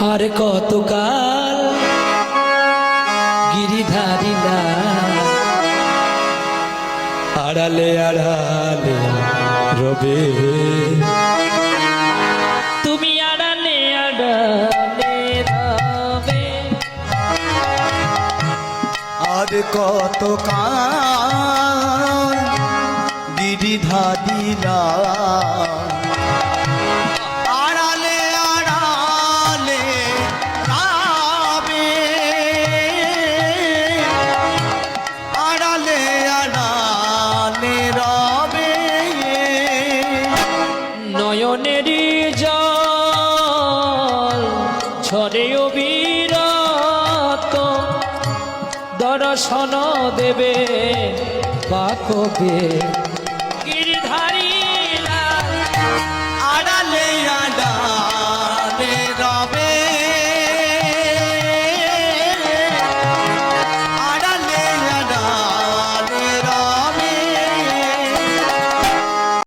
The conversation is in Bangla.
আর কতকাল গিরিধারী না? আড়ালে আড়ালে রবে। তুমি আড়ালে আড়ালে রবে। আর কত কাল নয়নেরই জল ঝরে অবিরত দর্শন দেবে বা কবে